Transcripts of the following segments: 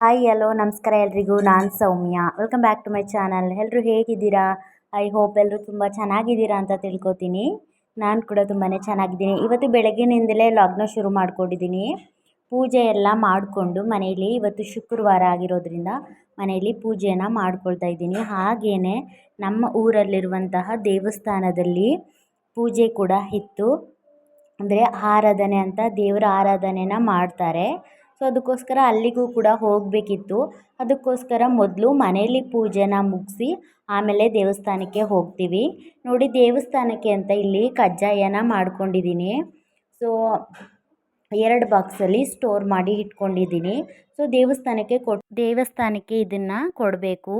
Hi hello ನಮಸ್ಕಾರ ಎಲ್ರಿಗೂ. ನಾನು Soumya. Welcome back to my channel ಎಲ್ಲರೂ ಹೇಗಿದ್ದೀರಾ? ಐ ಹೋಪ್ ಎಲ್ಲರೂ ತುಂಬ ಚೆನ್ನಾಗಿದ್ದೀರಾ ಅಂತ ತಿಳ್ಕೊತೀನಿ. ನಾನು ಕೂಡ ತುಂಬಾ ಚೆನ್ನಾಗಿದ್ದೀನಿ. ಇವತ್ತು ಬೆಳಗ್ಗಿನಿಂದಲೇ ಲಾಗ್ನ ಶುರು ಮಾಡ್ಕೊಂಡಿದ್ದೀನಿ. ಪೂಜೆ ಎಲ್ಲ ಮಾಡಿಕೊಂಡು ಮನೆಯಲ್ಲಿ ಇವತ್ತು ಶುಕ್ರವಾರ ಆಗಿರೋದ್ರಿಂದ ಮನೆಯಲ್ಲಿ ಪೂಜೆಯನ್ನು ಮಾಡ್ಕೊಳ್ತಾ ಇದ್ದೀನಿ. ಹಾಗೇ ನಮ್ಮ ಊರಲ್ಲಿರುವಂತಹ ದೇವಸ್ಥಾನದಲ್ಲಿ ಪೂಜೆ ಕೂಡ ಇತ್ತು. ಅಂದರೆ ಆರಾಧನೆ ಅಂತ ದೇವರ ಆರಾಧನೆನ ಮಾಡ್ತಾರೆ. ಸೊ ಅದಕ್ಕೋಸ್ಕರ ಅಲ್ಲಿಗೂ ಕೂಡ ಹೋಗಬೇಕಿತ್ತು. ಅದಕ್ಕೋಸ್ಕರ ಮೊದಲು ಮನೆಯಲ್ಲಿ ಪೂಜೆನ ಮುಗಿಸಿ ಆಮೇಲೆ ದೇವಸ್ಥಾನಕ್ಕೆ ಹೋಗ್ತೀವಿ. ನೋಡಿ, ದೇವಸ್ಥಾನಕ್ಕೆ ಅಂತ ಇಲ್ಲಿ ಕಜ್ಜಾಯನ ಮಾಡ್ಕೊಂಡಿದ್ದೀನಿ. ಸೊ ಎರಡು ಬಾಕ್ಸಲ್ಲಿ ಸ್ಟೋರ್ ಮಾಡಿ ಇಟ್ಕೊಂಡಿದ್ದೀನಿ. ಸೊ ದೇವಸ್ಥಾನಕ್ಕೆ ಕೊಟ್ಟು ದೇವಸ್ಥಾನಕ್ಕೆ ಇದನ್ನು ಕೊಡಬೇಕು.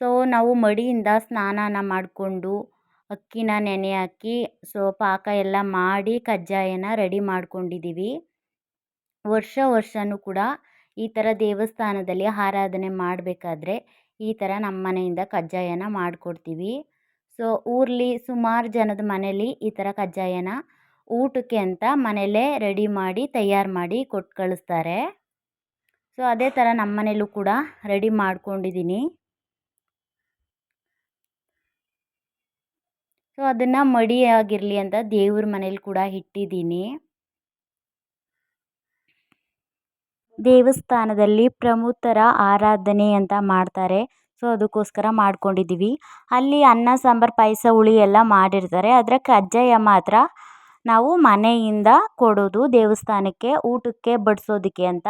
ಸೊ ನಾವು ಮಡಿಯಿಂದ ಸ್ನಾನನ ಮಾಡಿಕೊಂಡು ಅಕ್ಕಿನ ನೆನೆ ಹಾಕಿ ಸೊ ಪಾಕ ಎಲ್ಲ ಮಾಡಿ ಕಜ್ಜಾಯನ ರೆಡಿ ಮಾಡ್ಕೊಂಡಿದ್ದೀವಿ. ವರ್ಷ ವರ್ಷವೂ ಕೂಡ ಈ ಥರ ದೇವಸ್ಥಾನದಲ್ಲಿ ಆರಾಧನೆ ಮಾಡಬೇಕಾದ್ರೆ ಈ ಥರ ನಮ್ಮ ಮನೆಯಿಂದ ಕಜ್ಜಾಯನ ಮಾಡಿಕೊಡ್ತೀವಿ. ಸೊ ಊರಲ್ಲಿ ಸುಮಾರು ಜನದ ಮನೇಲಿ ಈ ಥರ ಕಜ್ಜಾಯನ ಊಟಕ್ಕೆ ಅಂತ ಮನೆಯಲ್ಲೇ ರೆಡಿ ಮಾಡಿ, ತಯಾರು ಮಾಡಿ ಕೊಟ್ಟು ಕಳಿಸ್ತಾರೆ. ಸೊ ಅದೇ ಥರ ನಮ್ಮ ಮನೇಲೂ ಕೂಡ ರೆಡಿ ಮಾಡ್ಕೊಂಡಿದ್ದೀನಿ ಸೊ ಅದನ್ನು ಮಡಿಯಾಗಿರಲಿ ಅಂತ ದೇವ್ರ ಮನೇಲಿ ಕೂಡ ಇಟ್ಟಿದ್ದೀನಿ ದೇವಸ್ಥಾನದಲ್ಲಿ ಪ್ರಮುಖರ ಆರಾಧನೆ ಅಂತ ಮಾಡ್ತಾರೆ. ಸೊ ಅದಕ್ಕೋಸ್ಕರ ಮಾಡ್ಕೊಂಡಿದ್ದೀವಿ. ಅಲ್ಲಿ ಅನ್ನ, ಸಾಂಬಾರು, ಪಾಯಸ, ಹುಳಿ ಎಲ್ಲ ಮಾಡಿರ್ತಾರೆ. ಆದರೆ ಕಜ್ಜಾಯ ಮಾತ್ರ ನಾವು ಮನೆಯಿಂದ ಕೊಡೋದು, ದೇವಸ್ಥಾನಕ್ಕೆ, ಊಟಕ್ಕೆ ಬಡಿಸೋದಕ್ಕೆ ಅಂತ.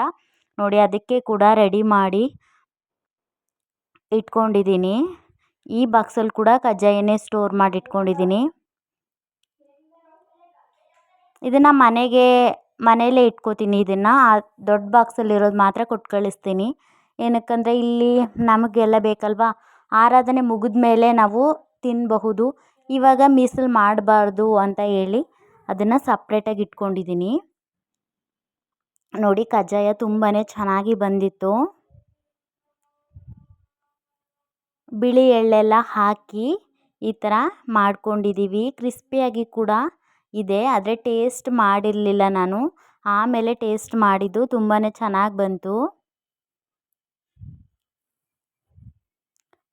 ನೋಡಿ, ಅದಕ್ಕೆ ಕೂಡ ರೆಡಿ ಮಾಡಿ ಇಟ್ಕೊಂಡಿದ್ದೀನಿ. ಈ ಬಾಕ್ಸಲ್ಲಿ ಕೂಡ ಕಜ್ಜಾಯನೇ ಸ್ಟೋರ್ ಮಾಡಿ ಇಟ್ಕೊಂಡಿದ್ದೀನಿ. ಇದನ್ನು ಮನೆಗೆ ಮನೆಯಲ್ಲೇ ಇಟ್ಕೋತೀನಿ. ಇದನ್ನು ದೊಡ್ಡ ಬಾಕ್ಸಲ್ಲಿರೋದು ಮಾತ್ರ ಕೊಟ್ಟು ಕಳಿಸ್ತೀನಿ. ಏನಕ್ಕಂದರೆ ಇಲ್ಲಿ ನಮಗೆಲ್ಲ ಬೇಕಲ್ವಾ? ಆರಾಧನೆ ಮುಗಿದ ಮೇಲೆ ನಾವು ತಿನ್ನಬಹುದು ಇವಾಗ ಮೀಸಲು ಮಾಡಬಾರ್ದು ಅಂತ ಹೇಳಿ ಅದನ್ನು ಸಪ್ರೇಟಾಗಿ ಇಟ್ಕೊಂಡಿದ್ದೀನಿ ನೋಡಿ ಕಜ್ಜಾಯ ತುಂಬಾ ಚೆನ್ನಾಗಿ ಬಂದಿತ್ತು. ಬಿಳಿ ಎಳ್ಳೆಲ್ಲ ಹಾಕಿ ಈ ಥರ ಮಾಡ್ಕೊಂಡಿದ್ದೀವಿ ಕ್ರಿಸ್ಪಿಯಾಗಿ ಕೂಡ ಇದೆ, ಆದರೆ ಟೇಸ್ಟ್ ಮಾಡಿರಲಿಲ್ಲ ನಾನು. ಆಮೇಲೆ ಟೇಸ್ಟ್ ಮಾಡಿದ್ದು ತುಂಬಾ ಚೆನ್ನಾಗಿ ಬಂತು.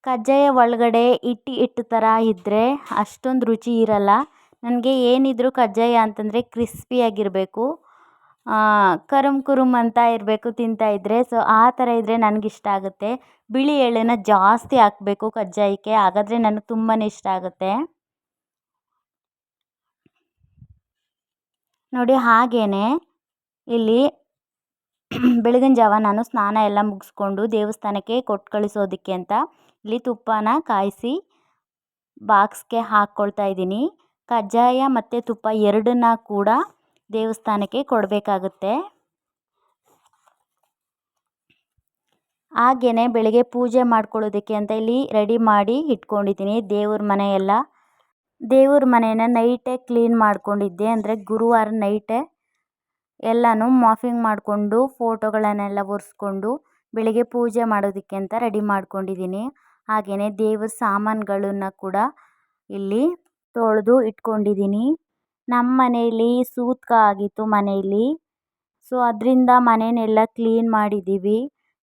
ಕಜ್ಜಾಯ ಒಳಗಡೆ ಇಟ್ಟು ಹಿಟ್ಟು ಥರ ಇದ್ದರೆ ಅಷ್ಟೊಂದು ರುಚಿ ಇರಲ್ಲ. ನನಗೆ ಏನಿದ್ರೂ ಕಜ್ಜಾಯ ಅಂತಂದರೆ ಕ್ರಿಸ್ಪಿಯಾಗಿರಬೇಕು ಕರುಮ್ ಕುರುಮ್ ಅಂತ ಇರಬೇಕು ತಿಂತಾಯಿದ್ರೆ ಸೊ ಆ ಥರ ಇದ್ದರೆ ನನಗಿಷ್ಟ ಆಗುತ್ತೆ. ಬಿಳಿ ಎಳ್ಳನ್ನು ಜಾಸ್ತಿ ಹಾಕಬೇಕು ಕಜ್ಜಾಯಕ್ಕೆ, ಹಾಗಾದರೆ ನನಗೆ ತುಂಬಾ ಇಷ್ಟ ಆಗುತ್ತೆ. ನೋಡಿ ಹಾಗೆಯೇ ಇಲ್ಲಿ ಬೆಳಗಿನ ಜಾವ ನಾನು ಸ್ನಾನ ಎಲ್ಲ ಮುಗಿಸ್ಕೊಂಡು ದೇವಸ್ಥಾನಕ್ಕೆ ಕೊಟ್ಟು ಕಳಿಸೋದಕ್ಕೆ ಅಂತ ಇಲ್ಲಿ ತುಪ್ಪನ ಕಾಯಿಸಿ ಬಾಕ್ಸ್ಗೆ ಹಾಕ್ಕೊಳ್ತಾ ಇದ್ದೀನಿ. ಕಜ್ಜಾಯ ಮತ್ತು ತುಪ್ಪ ಎರಡನ್ನ ಕೂಡ ದೇವಸ್ಥಾನಕ್ಕೆ ಕೊಡಬೇಕಾಗುತ್ತೆ. ಹಾಗೆಯೇ ಬೆಳಗ್ಗೆ ಪೂಜೆ ಮಾಡ್ಕೊಳ್ಳೋದಕ್ಕೆ ಅಂತ ಇಲ್ಲಿ ರೆಡಿ ಮಾಡಿ ಇಟ್ಕೊಂಡಿದ್ದೀನಿ ದೇವ್ರ ಮನೆ ಎಲ್ಲ. ದೇವ್ರ ಮನೇನ ನೈಟೇ ಕ್ಲೀನ್ ಮಾಡ್ಕೊಂಡಿದ್ದೆ ಅಂದರೆ ಗುರುವಾರ ನೈಟೇ ಎಲ್ಲನೂ ಮಾಫಿಂಗ್ ಮಾಡಿಕೊಂಡು ಫೋಟೋಗಳನ್ನೆಲ್ಲ ಒರೆಸ್ಕೊಂಡು ಬೆಳಗ್ಗೆ ಪೂಜೆ ಮಾಡೋದಕ್ಕೆ ಅಂತ ರೆಡಿ ಮಾಡ್ಕೊಂಡಿದ್ದೀನಿ. ಹಾಗೆಯೇ ದೇವ್ರ ಸಾಮಾನುಗಳನ್ನು ಕೂಡ ಇಲ್ಲಿ ತೊಳೆದು ಇಟ್ಕೊಂಡಿದ್ದೀನಿ. ನಮ್ಮ ಮನೆಯಲ್ಲಿ ಸೂತ್ಕ ಆಗಿತ್ತು ಮನೆಯಲ್ಲಿ ಸೊ ಅದರಿಂದ ಮನೆಯನ್ನೆಲ್ಲ ಕ್ಲೀನ್ ಮಾಡಿದ್ದೀವಿ.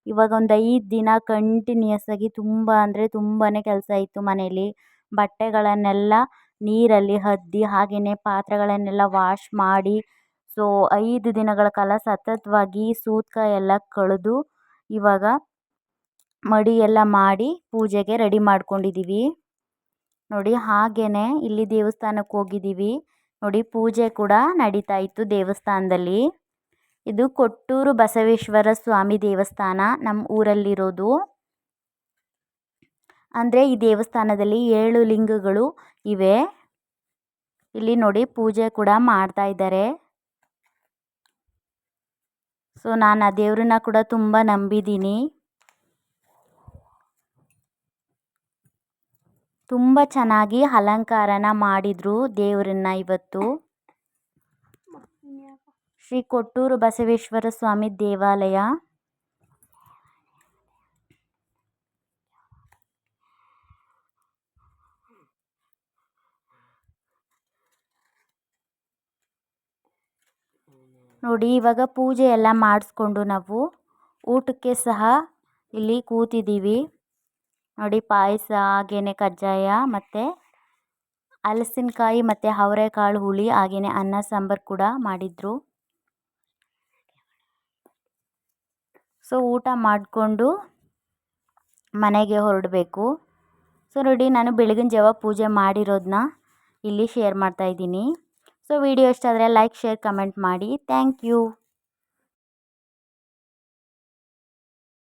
ಇವಾಗ ಒಂದು ಐದು ದಿನ ಕಂಟಿನ್ಯೂಸ್ ಆಗಿ ತುಂಬ ಅಂದರೆ ತುಂಬಾ ಕೆಲಸ ಇತ್ತು ಮನೆಯಲ್ಲಿ ಬಟ್ಟೆಗಳನ್ನೆಲ್ಲ ನೀರಲ್ಲಿ ಅದ್ದಿ ಹಾಗೆಯೇ ಪಾತ್ರೆಗಳನ್ನೆಲ್ಲ ವಾಶ್ ಮಾಡಿ ಸೊ ಐದು ದಿನಗಳ ಕಾಲ ಸತತವಾಗಿ ಸೂತಕ ಎಲ್ಲ ಕಳೆದು ಇವಾಗ ಮಡಿ ಎಲ್ಲ ಮಾಡಿ ಪೂಜೆಗೆ ರೆಡಿ ಮಾಡ್ಕೊಂಡಿದ್ದೀವಿ ನೋಡಿ ಹಾಗೇ ಇಲ್ಲಿ ದೇವಸ್ಥಾನಕ್ಕೆ ಹೋಗಿದ್ದೀವಿ ನೋಡಿ ಪೂಜೆ ಕೂಡ ನಡೀತಾ ಇತ್ತು ದೇವಸ್ಥಾನದಲ್ಲಿ. ಇದು ಕೊಟ್ಟೂರು ಬಸವೇಶ್ವರ ಸ್ವಾಮಿ ದೇವಸ್ಥಾನ, ನಮ್ಮ ಊರಲ್ಲಿರೋದು. ಅಂದರೆ ಈ ದೇವಸ್ಥಾನದಲ್ಲಿ ಏಳು ಲಿಂಗಗಳು ಇವೆ. ಇಲ್ಲಿ ನೋಡಿ ಪೂಜೆ ಕೂಡ ಮಾಡ್ತಾ ಇದ್ದಾರೆ. ಸೊ, ನಾನು ಆ ದೇವ್ರನ್ನ ಕೂಡ ತುಂಬ ನಂಬಿದ್ದೀನಿ. ತುಂಬ ಚೆನ್ನಾಗಿ ಅಲಂಕಾರನ ಮಾಡಿದರು ದೇವರನ್ನ ಇವತ್ತು. ಶ್ರೀ ಕೊಟ್ಟೂರು ಬಸವೇಶ್ವರ ಸ್ವಾಮಿ ದೇವಾಲಯ. ನೋಡಿ, ಇವಾಗ ಪೂಜೆ ಎಲ್ಲ ಮಾಡಿಸ್ಕೊಂಡು ನಾವು ಊಟಕ್ಕೆ ಸಹ ಇಲ್ಲಿ ಕೂತಿದ್ದೀವಿ. ನೋಡಿ, ಪಾಯಸ ಹಾಗೆಯೇ ಕಜ್ಜಾಯ ಮತ್ತು ಹಲಸಿನಕಾಯಿ ಮತ್ತು ಅವರೆಕಾಳು ಹುಳಿ ಹಾಗೆಯೇ ಅನ್ನ, ಸಾಂಬಾರು ಕೂಡ ಮಾಡಿದರು. ಸೊ, ಊಟ ಮಾಡಿಕೊಂಡು ಮನೆಗೆ ಹೊರಡಬೇಕು. ಸೊ, ನೋಡಿ, ನಾನು ಬೆಳಗಿನ ಜಾವ ಪೂಜೆ ಮಾಡಿರೋದನ್ನ ಇಲ್ಲಿ ಶೇರ್ ಮಾಡ್ತಾಯಿದ್ದೀನಿ ಸೊ ವಿಡಿಯೋ ಇಷ್ಟ ಆದರೆ ಲೈಕ್ ಶೇರ್ ಕಮೆಂಟ್ ಮಾಡಿ. Thank you.